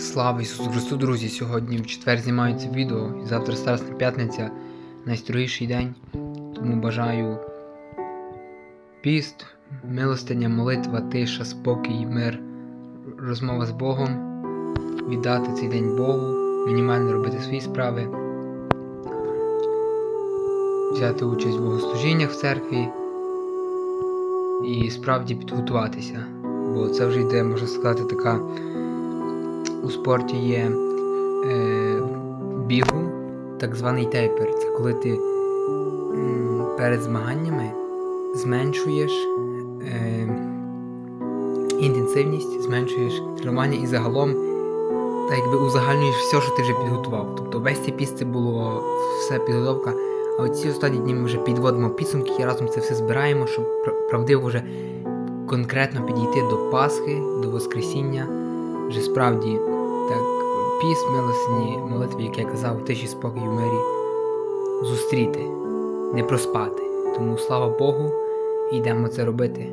Слава Ісусу Христу, друзі! Сьогодні в четвер знімаю це відео, і завтра Страсна п'ятниця, найстрогіший день. Тому бажаю піст, милостиня, молитва, тиша, спокій, мир, розмова з Богом, віддати цей день Богу, мінімально робити свої справи, взяти участь в богослужіннях в церкві і справді підготуватися. Бо це вже йде, можна сказати, така у спорті є е, бігу, так званий тейпер. Це коли ти перед змаганнями зменшуєш е, інтенсивність, зменшуєш тренування і загалом так якби узагальнюєш все, що ти вже підготував. Тобто весь цей піст це було все підготовка. А оці останні дні ми вже підводимо підсумки і разом це все збираємо, щоб пр- правдиво вже конкретно підійти до Пасхи, до Воскресіння вже справді так піс милосні молитві, як я казав, тиші спокій в мирі зустріти, не проспати. Тому слава Богу, йдемо це робити.